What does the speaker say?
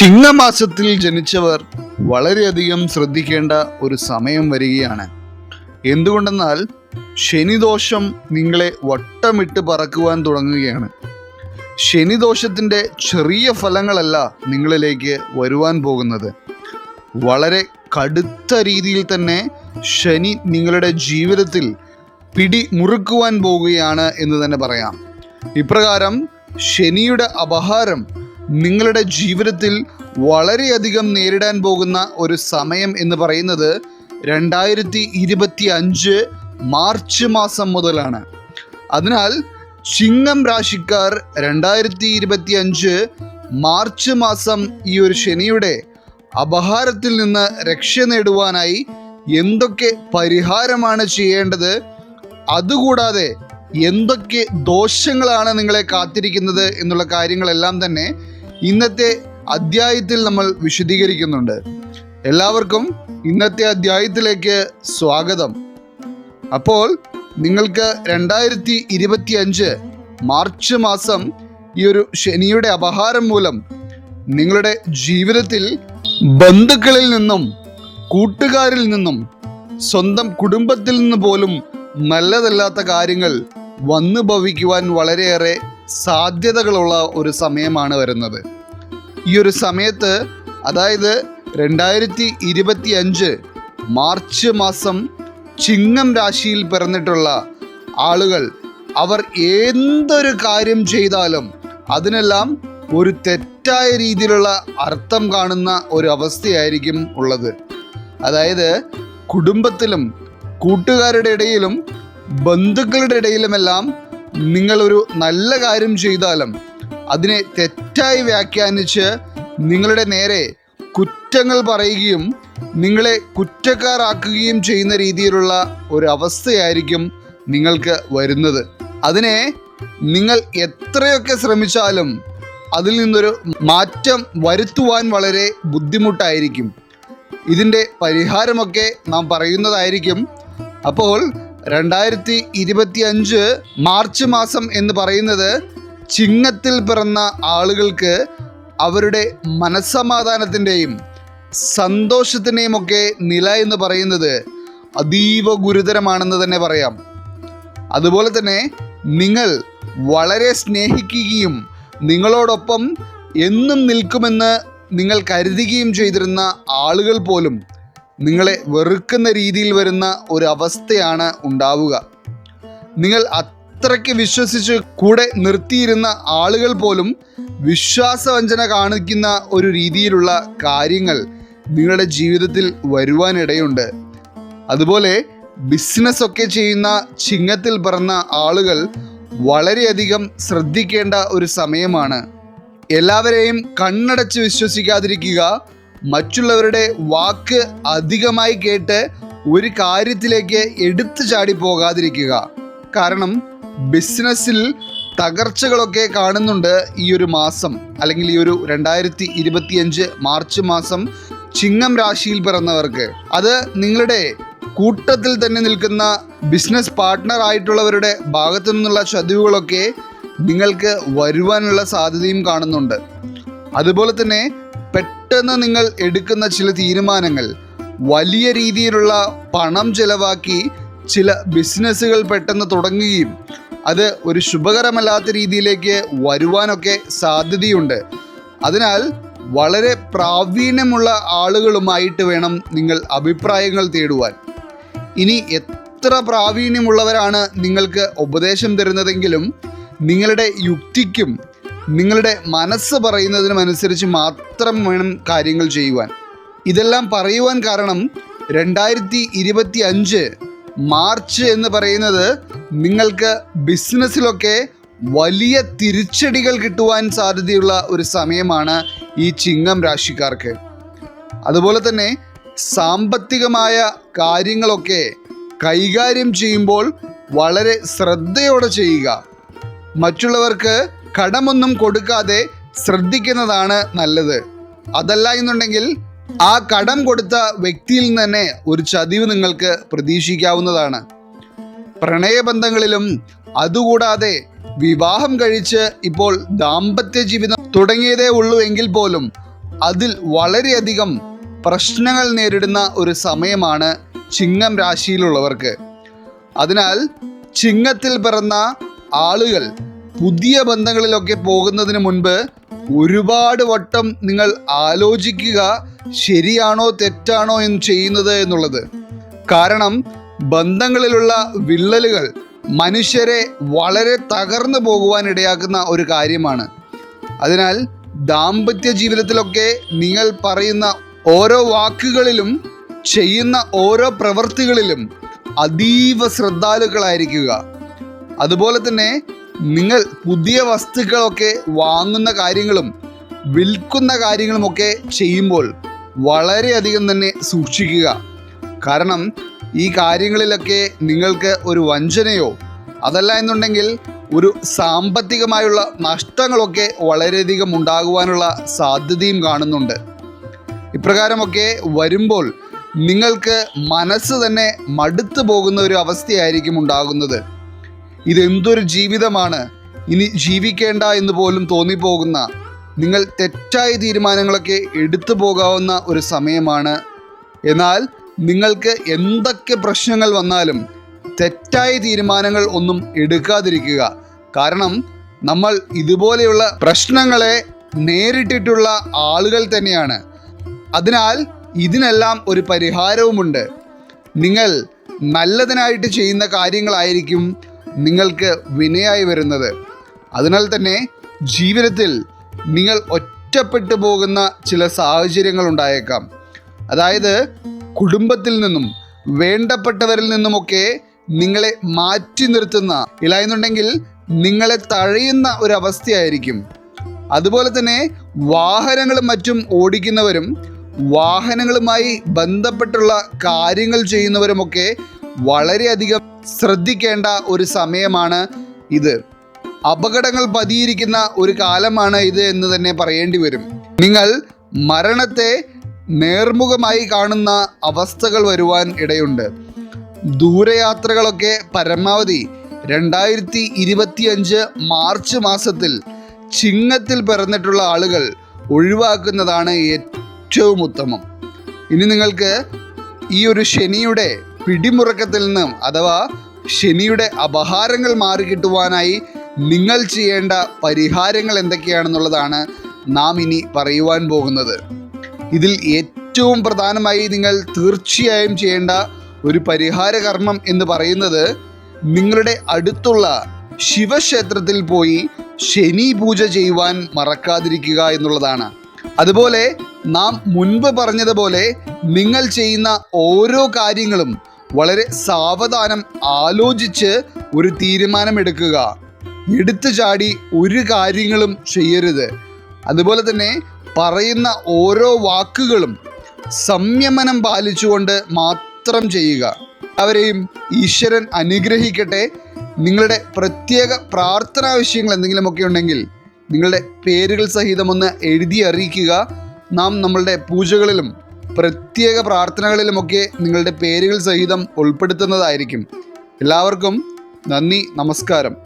ചിങ്ങമാസത്തിൽ ജനിച്ചവർ വളരെയധികം ശ്രദ്ധിക്കേണ്ട ഒരു സമയം വരികയാണ്. എന്തുകൊണ്ടെന്നാൽ ശനിദോഷം നിങ്ങളെ വട്ടമിട്ട് പറക്കുവാൻ തുടങ്ങുകയാണ്. ശനിദോഷത്തിന്റെ ചെറിയ ഫലങ്ങളല്ല നിങ്ങളിലേക്ക് വരുവാൻ പോകുന്നത്. വളരെ കടുത്ത രീതിയിൽ തന്നെ ശനി നിങ്ങളുടെ ജീവിതത്തിൽ പിടി മുറുക്കുവാൻ പോകുകയാണ് എന്ന് തന്നെ പറയാം. ഇപ്രകാരം ശനിയുടെ അപഹാരം നിങ്ങളുടെ ജീവിതത്തിൽ വളരെയധികം നേരിടാൻ പോകുന്ന ഒരു സമയം എന്ന് പറയുന്നത് രണ്ടായിരത്തി ഇരുപത്തി അഞ്ച് മാർച്ച് മാസം മുതലാണ്. അതിനാൽ ചിങ്ങം രാശിക്കാർ രണ്ടായിരത്തി ഇരുപത്തി അഞ്ച് മാർച്ച് മാസം ഈ ഒരു ശനിയുടെ അപഹാരത്തിൽ നിന്ന് രക്ഷ നേടുവാനായി എന്തൊക്കെ പരിഹാരമാണ് ചെയ്യേണ്ടത്? അതുകൂടാതെ എന്തൊക്കെ ദോഷങ്ങളാണ് നിങ്ങളെ കാത്തിരിക്കുന്നത് എന്നുള്ള കാര്യങ്ങളെല്ലാം തന്നെ ഇന്നത്തെ അധ്യായത്തിൽ നമ്മൾ വിശദീകരിക്കുന്നുണ്ട്. എല്ലാവർക്കും ഇന്നത്തെ അധ്യായത്തിലേക്ക് സ്വാഗതം. അപ്പോൾ നിങ്ങൾക്ക് രണ്ടായിരത്തി ഇരുപത്തി അഞ്ച് മാർച്ച് മാസം ഈ ഒരു ശനിയുടെ അപഹാരം മൂലം നിങ്ങളുടെ ജീവിതത്തിൽ ബന്ധുക്കളിൽ നിന്നും കൂട്ടുകാരിൽ നിന്നും സ്വന്തം കുടുംബത്തിൽ നിന്ന് പോലും നല്ലതല്ലാത്ത കാര്യങ്ങൾ വന്നു ഭവിക്കുവാൻ വളരെയേറെ സാധ്യതകളുള്ള ഒരു സമയമാണ് വരുന്നത്. ഈ ഒരു സമയത്ത് അതായത് രണ്ടായിരത്തി ഇരുപത്തി അഞ്ച് മാർച്ച് മാസം ചിങ്ങം രാശിയിൽ പിറന്നിട്ടുള്ള ആളുകൾ അവർ എന്തൊരു കാര്യം ചെയ്താലും അതിനെല്ലാം ഒരു തെറ്റായ രീതിയിലുള്ള അർത്ഥം കാണുന്ന ഒരു അവസ്ഥയായിരിക്കും ഉള്ളത്. അതായത് കുടുംബത്തിലും കൂട്ടുകാരുടെ ഇടയിലും ബന്ധുക്കളുടെ ഇടയിലുമെല്ലാം നിങ്ങളൊരു നല്ല കാര്യം ചെയ്താലും അതിനെ തെറ്റായി വ്യാഖ്യാനിച്ച് നിങ്ങളുടെ നേരെ കുറ്റങ്ങൾ പറയുകയും നിങ്ങളെ കുറ്റക്കാരാക്കുകയും ചെയ്യുന്ന രീതിയിലുള്ള ഒരു അവസ്ഥയായിരിക്കും നിങ്ങൾക്ക് വരുന്നത്. അതിനെ നിങ്ങൾ എത്രയൊക്കെ ശ്രമിച്ചാലും അതിൽ നിന്നൊരു മാറ്റം വരുത്തുവാൻ വളരെ ബുദ്ധിമുട്ടായിരിക്കും. ഇതിന്റെ പരിഹാരമൊക്കെ നാം പറയുന്നതായിരിക്കും. അപ്പോൾ രണ്ടായിരത്തി ഇരുപത്തി അഞ്ച് മാർച്ച് മാസം എന്ന് പറയുന്നത് ചിങ്ങത്തിൽ പിറന്ന ആളുകൾക്ക് അവരുടെ മനസ്സമാധാനത്തിന്റെയും സന്തോഷത്തിന്റെയും ഒക്കെ നില എന്ന് പറയുന്നത് അതീവ ഗുരുതരമാണെന്ന് തന്നെ പറയാം. അതുപോലെ തന്നെ നിങ്ങൾ വളരെ സ്നേഹിക്കുകയും നിങ്ങളോടൊപ്പം എന്നും നിൽക്കുമെന്ന് നിങ്ങൾ കരുതുകയും ചെയ്തിരുന്ന ആളുകൾ പോലും നിങ്ങളെ വെറുക്കുന്ന രീതിയിൽ വരുന്ന ഒരു അവസ്ഥയാണ് ഉണ്ടാവുക. നിങ്ങൾ അത്രയ്ക്ക് വിശ്വസിച്ച് കൂടെ നിർത്തിയിരുന്ന ആളുകൾ പോലും വിശ്വാസവഞ്ചന കാണിക്കുന്ന ഒരു രീതിയിലുള്ള കാര്യങ്ങൾ നിങ്ങളുടെ ജീവിതത്തിൽ വരുവാനിടയുണ്ട്. അതുപോലെ ബിസിനസ്സൊക്കെ ചെയ്യുന്ന ചിങ്ങത്തിൽ പറഞ്ഞ ആളുകൾ വളരെയധികം ശ്രദ്ധിക്കേണ്ട ഒരു സമയമാണ്. എല്ലാവരെയും കണ്ണടച്ച് വിശ്വസിക്കാതിരിക്കുക മറ്റുള്ളവരുടെ വാക്ക് അധികമായി കേട്ട് ഒരു കാര്യത്തിലേക്ക് എടുത്തു ചാടി പോകാതിരിക്കുക. കാരണം ബിസിനസ്സിൽ തകർച്ചകളൊക്കെ കാണുന്നുണ്ട് ഈ ഒരു മാസം. അല്ലെങ്കിൽ ഈ ഒരു രണ്ടായിരത്തി ഇരുപത്തിയഞ്ച് മാർച്ച് മാസം ചിങ്ങം രാശിയിൽ പിറന്നവർക്ക്. അത് നിങ്ങളുടെ കൂട്ടത്തിൽ തന്നെ നിൽക്കുന്ന ബിസിനസ് പാർട്ട്ണർ ആയിട്ടുള്ളവരുടെ ഭാഗത്തു നിന്നുള്ള ചതിവുകളൊക്കെ നിങ്ങൾക്ക് വരുവാനുള്ള സാധ്യതയും കാണുന്നുണ്ട്. അതുപോലെ തന്നെ പെട്ടെന്ന് നിങ്ങൾ എടുക്കുന്ന ചില തീരുമാനങ്ങൾ വലിയ രീതിയിലുള്ള പണം ചെലവാക്കി ചില ബിസിനസ്സുകൾ പെട്ടെന്ന് തുടങ്ങുകയും അത് ഒരു ശുഭകരമല്ലാത്ത രീതിയിലേക്ക് വരുവാനൊക്കെ സാധ്യതയുണ്ട്. അതിനാൽ വളരെ പ്രാവീണ്യമുള്ള ആളുകളുമായിട്ട് വേണം നിങ്ങൾ അഭിപ്രായങ്ങൾ തേടുവാൻ. ഇനി എത്ര പ്രാവീണ്യമുള്ളവരാണ് നിങ്ങൾക്ക് ഉപദേശം തരുന്നതെങ്കിലും നിങ്ങളുടെ യുക്തിക്കും നിങ്ങളുടെ മനസ്സ് പറയുന്നതിനുമനുസരിച്ച് മാത്രം വേണം കാര്യങ്ങൾ ചെയ്യുവാൻ. ഇതെല്ലാം പറയുവാൻ കാരണം രണ്ടായിരത്തി ഇരുപത്തി അഞ്ച് മാർച്ച് എന്ന് പറയുന്നത് നിങ്ങൾക്ക് ബിസിനസ്സിലൊക്കെ വലിയ തിരിച്ചടികൾ കിട്ടുവാൻ സാധ്യതയുള്ള ഒരു സമയമാണ് ഈ ചിങ്ങം രാശിക്കാർക്ക്. അതുപോലെ തന്നെ സാമ്പത്തികമായ കാര്യങ്ങളൊക്കെ കൈകാര്യം ചെയ്യുമ്പോൾ വളരെ ശ്രദ്ധയോടെ ചെയ്യുക. മറ്റുള്ളവർക്ക് കടമൊന്നും കൊടുക്കാതെ ശ്രദ്ധിക്കുന്നതാണ് നല്ലത്. അതല്ല എന്നുണ്ടെങ്കിൽ ആ കടം കൊടുത്ത വ്യക്തിയിൽ നിന്ന് തന്നെ ഒരു ചതിവ് നിങ്ങൾക്ക് പ്രതീക്ഷിക്കാവുന്നതാണ്. പ്രണയബന്ധങ്ങളിലും അതുകൂടാതെ വിവാഹം കഴിച്ച് ഇപ്പോൾ ദാമ്പത്യ ജീവിതം തുടങ്ങിയതേ ഉള്ളൂ എങ്കിൽ പോലും അതിൽ വളരെയധികം പ്രശ്നങ്ങൾ നേരിടുന്ന ഒരു സമയമാണ് ചിങ്ങം രാശിയിലുള്ളവർക്ക്. അതിനാൽ ചിങ്ങത്തിൽ പിറന്ന ആളുകൾ പുതിയ ബന്ധങ്ങളിലൊക്കെ പോകുന്നതിന് മുൻപ് ഒരുപാട് വട്ടം നിങ്ങൾ ആലോചിക്കുക ശരിയാണോ തെറ്റാണോ എന്ന് ചെയ്യുന്നത് എന്നുള്ളത്. കാരണം ബന്ധങ്ങളിലുള്ള വിള്ളലുകൾ മനുഷ്യരെ വളരെ തകർന്നു പോകുവാൻ ഇടയാക്കുന്ന ഒരു കാര്യമാണ്. അതിനാൽ ദാമ്പത്യ ജീവിതത്തിലൊക്കെ നിങ്ങൾ പറയുന്ന ഓരോ വാക്കുകളിലും ചെയ്യുന്ന ഓരോ പ്രവൃത്തികളിലും അതീവ ശ്രദ്ധാലുക്കളായിരിക്കുക. അതുപോലെ തന്നെ നിങ്ങൾ പുതിയ വസ്തുക്കളൊക്കെ വാങ്ങുന്ന കാര്യങ്ങളും വിൽക്കുന്ന കാര്യങ്ങളുമൊക്കെ ചെയ്യുമ്പോൾ വളരെയധികം തന്നെ സൂക്ഷിക്കുക. കാരണം ഈ കാര്യങ്ങളിലൊക്കെ നിങ്ങൾക്ക് ഒരു വഞ്ചനയോ അതല്ല എന്നുണ്ടെങ്കിൽ ഒരു സാമ്പത്തികമായുള്ള നഷ്ടങ്ങളൊക്കെ വളരെയധികം ഉണ്ടാകുവാനുള്ള സാധ്യതയും കാണുന്നുണ്ട്. ഇപ്രകാരമൊക്കെ വരുമ്പോൾ നിങ്ങൾക്ക് മനസ്സ് തന്നെ മടുത്തു പോകുന്ന ഒരു അവസ്ഥയായിരിക്കും ഉണ്ടാകുന്നത്. ഇതെന്തൊരു ജീവിതമാണ്? ഇനി ജീവിക്കേണ്ട എന്ന് പോലും തോന്നിപ്പോകുന്ന നിങ്ങൾ തെറ്റായ തീരുമാനങ്ങളൊക്കെ എടുത്തു പോകാവുന്ന ഒരു സമയമാണ്. എന്നാൽ നിങ്ങൾക്ക് എന്തൊക്കെ പ്രശ്നങ്ങൾ വന്നാലും തെറ്റായ തീരുമാനങ്ങൾ ഒന്നും എടുക്കാതിരിക്കുക. കാരണം നമ്മൾ ഇതുപോലെയുള്ള പ്രശ്നങ്ങളെ നേരിട്ടിട്ടുള്ള ആളുകൾ തന്നെയാണ്. അതിനാൽ ഇതിനെല്ലാം ഒരു പരിഹാരവുമുണ്ട്. നിങ്ങൾ നല്ലതിനായിട്ട് ചെയ്യുന്ന കാര്യങ്ങളായിരിക്കും നിങ്ങൾക്ക് വിനയായി വരുന്നത്. അതിനാൽ തന്നെ ജീവിതത്തിൽ നിങ്ങൾ ഒറ്റപ്പെട്ടു പോകുന്ന ചില സാഹചര്യങ്ങൾ ഉണ്ടായേക്കാം. അതായത് കുടുംബത്തിൽ നിന്നും വേണ്ടപ്പെട്ടവരിൽ നിന്നുമൊക്കെ നിങ്ങളെ മാറ്റി നിർത്തുന്ന ഇല്ല എന്നുണ്ടെങ്കിൽ നിങ്ങളെ തഴയുന്ന ഒരു അവസ്ഥയായിരിക്കും. അതുപോലെ തന്നെ വാഹനങ്ങളും മറ്റും ഓടിക്കുന്നവരും വാഹനങ്ങളുമായി ബന്ധപ്പെട്ടുള്ള കാര്യങ്ങൾ ചെയ്യുന്നവരുമൊക്കെ വളരെയധികം ശ്രദ്ധിക്കേണ്ട ഒരു സമയമാണ് ഇത്. അപകടങ്ങൾ പതിയിരിക്കുന്ന ഒരു കാലമാണ് ഇത് എന്ന് തന്നെ പറയേണ്ടി വരും. നിങ്ങൾ മരണത്തെ നേർമുഖമായി കാണുന്ന അവസ്ഥകൾ വരുവാൻ ഇടയുണ്ട്. ദൂരയാത്രകളൊക്കെ പരമാവധി രണ്ടായിരത്തി ഇരുപത്തിയഞ്ച് മാർച്ച് മാസത്തിൽ ചിങ്ങത്തിൽ പിറന്നിട്ടുള്ള ആളുകൾ ഒഴിവാക്കുന്നതാണ് ഏറ്റവും ഉത്തമം. ഇനി നിങ്ങൾക്ക് ഈ ഒരു ശനിയുടെ പിടിമുറക്കത്തിൽ നിന്നും അഥവാ ശനിയുടെ അപഹാരങ്ങൾ മാറിക്കിട്ടുവാനായി നിങ്ങൾ ചെയ്യേണ്ട പരിഹാരങ്ങൾ എന്തൊക്കെയാണെന്നുള്ളതാണ് നാം ഇനി പറയുവാൻ പോകുന്നത്. ഇതിൽ ഏറ്റവും പ്രധാനമായി നിങ്ങൾ തീർച്ചയായും ചെയ്യേണ്ട ഒരു പരിഹാര കർമ്മം എന്ന് പറയുന്നത് നിങ്ങളുടെ അടുത്തുള്ള ശിവക്ഷേത്രത്തിൽ പോയി ശനി പൂജ ചെയ്യുവാൻ മറക്കാതിരിക്കുക എന്നുള്ളതാണ്. അതുപോലെ നാം മുൻപ് പറഞ്ഞതുപോലെ നിങ്ങൾ ചെയ്യുന്ന ഓരോ കാര്യങ്ങളും വളരെ സാവധാനം ആലോചിച്ച് ഒരു തീരുമാനമെടുക്കുക. എടുത്തു ചാടി ഒരു കാര്യങ്ങളും ചെയ്യരുത്. അതുപോലെ തന്നെ പറയുന്ന ഓരോ വാക്കുകളും സംയമനം പാലിച്ചുകൊണ്ട് മാത്രം ചെയ്യുക. അവരെയും ഈശ്വരൻ അനുഗ്രഹിക്കട്ടെ. നിങ്ങളുടെ പ്രത്യേക പ്രാർത്ഥനാ വിഷയങ്ങൾ എന്തെങ്കിലുമൊക്കെ ഉണ്ടെങ്കിൽ നിങ്ങളുടെ പേരുകൾ സഹിതം ഒന്ന് എഴുതി അറിയിക്കുക. നാം നമ്മളുടെ പൂജകളിലും പ്രത്യേക പ്രാർത്ഥനകളിലുമൊക്കെ നിങ്ങളുടെ പേരുകൾ സഹിതം ഉൾപ്പെടുത്തുന്നതായിരിക്കും. എല്ലാവർക്കും നന്ദി നമസ്കാരം.